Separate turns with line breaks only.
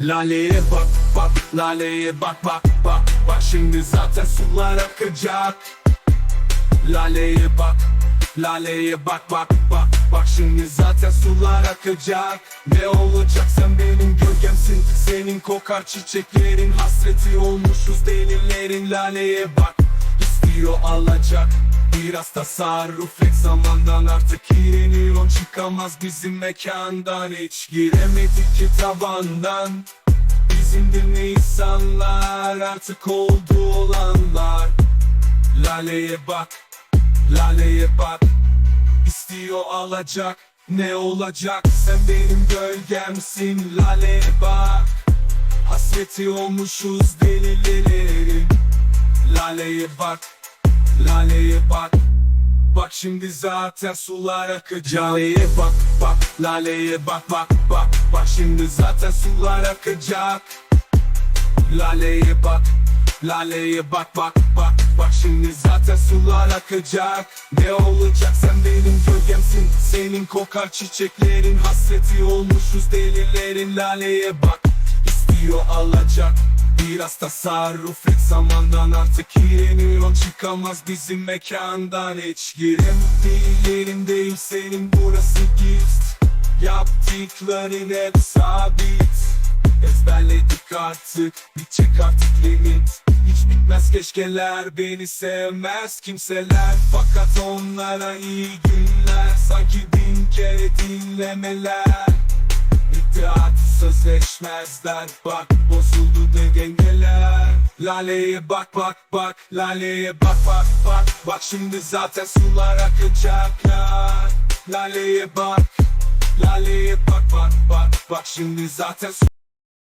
Laleye bak bak Laleye bak bak bak Bak. Şimdi zaten sular akacak. Laleye bak Laleye bak bak bak Bak. Şimdi zaten sular akacak. Ne olacak? Sen benim gölgemsin. Senin kokar çiçeklerin. Hasreti olmuşuz delilerin. Laleye bak istiyor alacak Biraz tasarruf et zamandan artık iğreniyor Çıkamaz bizim mekandan Hiç giremedik ki tavandan. Bizim de ne insanlar artık oldu olanlar. Laleye bak, laleye bak. İstiyor alacak, ne olacak? Sen benim gölgemsin Laleye bak. Hasreti olmuşuz delilerin. Laleye bak, laleye bak. Bak şimdi zaten sular akacak Laleye bak bak. Laleye bak bak bak. Bak şimdi zaten sular akacak. Laleye bak. Laleye bak bak bak. Bak şimdi zaten sular akacak. Ne olacak? Sen benim gölgemsin. Senin kokar çiçeklerin Hasreti olmuşuz. Delilerin Laleye bak. İstiyor alacak Biraz tasarruf et zamandan artık iğreniyor Çıkamaz bizim mekandan hiç. Giremediği yerindeyim senin burası gift Yaptıkların hep sabit. Ezberledik artık bitecek artık limit. Hiç bitmez keşkeler beni sevmez kimseler. Fakat onlara iyi günler Sanki bin kere dinlemeler. İddiat sözleşmezler Bak bozuldu da dengeler Laleye bak bak bak Laleye bak bak bak Bak. Şimdi zaten sular akacak ya Laleye bak Laleye bak bak bak Bak. Şimdi zaten